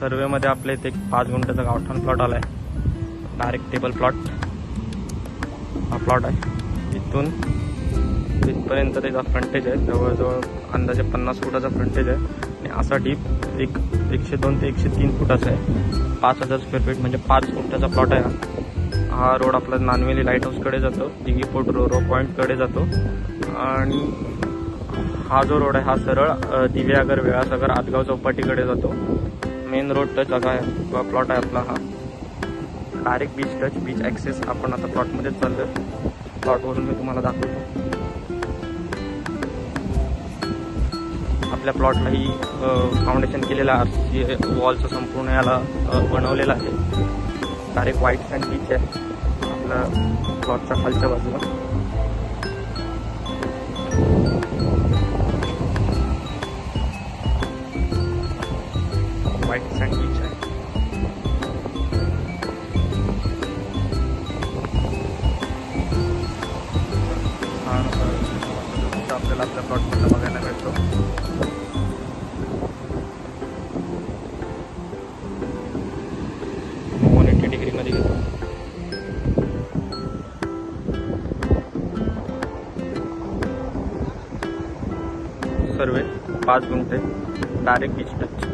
सर्वेमध्ये आपल्या इथे एक पाच गुंठ्याचा गावठाण प्लॉट आला आहे डायरेक्ट टेबल प्लॉट हा प्लॉट आहे. इथून इथपर्यंत त्याचा फ्रंटेज आहे. जवळजवळ अंदाजे पन्नास फुटाचा फ्रंटेज आहे. आणि असा डीप एक एकशे दोन ते एकशे तीन फुटाचा आहे. पाच हजार स्क्वेअर फीट म्हणजे पाच गुंठ्याचा प्लॉट आहे हा. रोड आपला नानवेली लाइट हाऊसकडे जातो. दिगी फोर्ट रो रो पॉईंटकडे जातो. आणि हा जो रोड आहे हा सरळ अ, दिव्यागर वेळासागर आदगाव चौपाटीकडे जातो. मेन रोड टच जागा आहे. किंवा प्लॉट आहे आपला हा. Direct beach touch beach access आपण आता प्लॉटमध्येच चाललो प्लॉटवरून मी तुम्हाला दाखवतो. आपल्या प्लॉटलाही फाउंडेशन केलेलं आर सी वॉलचं संपूर्ण याला बनवलेलं आहे. डायरेक्ट व्हाईट सँड बीच आहे. आपल्या प्लॉटच्या खालच्या बाजूला. आपल्याला आपल्या प्लॉटमधला बघायला मिळतो वन एटी डिग्रीमध्ये घेतो. सर्वे पाच गुंठे डायरेक्ट बीच टच